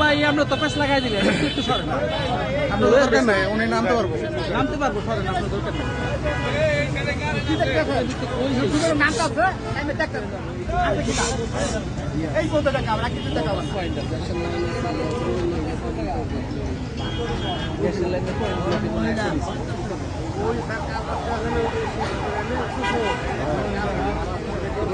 ভাই আমরা তো পেস লাগাই দিলে একটু সরেন। আমরা দরকার নাই উনি নামতে পারব। নামতে পারব সরেন আপনার দরকার এই বলতে দেখা আমরা কিছু দেখাবো না শিউর না হ্যাঁ মন চেক করে দেখছি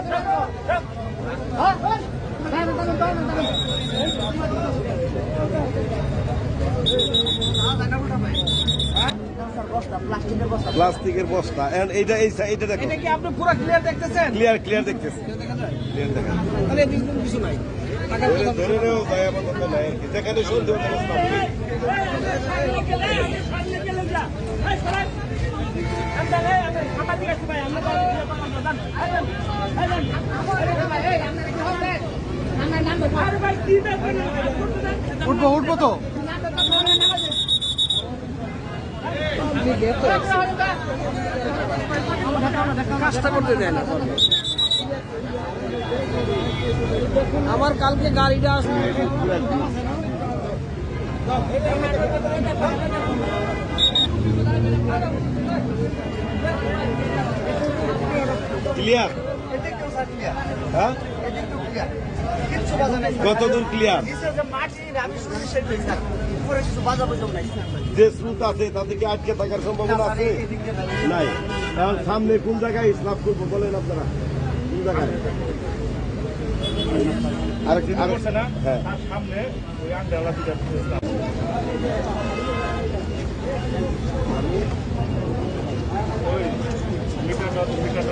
প্লাস্টিকের বস্তা। and এইটা এই এইটা দেখো। এটা কি আপনি পুরো ক্লিয়ার দেখতেছেন? ক্লিয়ার ক্লিয়ার দেখতেছি। ক্লিয়ার দেখা তাহলে এদিকে কিছু নাই। ধরে নেও যায় আপাতত নাই। যেখানে সন্দেহ কোনো উঠবো উঠবো তো। কাজটা করতে দেয় না আমার কালকে গাড়িটা আসবে। ক্লিয়ার হ্যাঁ কত ক্লিয়ার যে স্রোত আছে তাতে কি আটকে থাকার সম্ভাবনা আছে? নাই। কারণ সামনে কোন জায়গায় স্নাপ করব বলেন আপনারা? কোন জায়গায়? আরেকটি হ্যাঁ। সামনে মিটারটা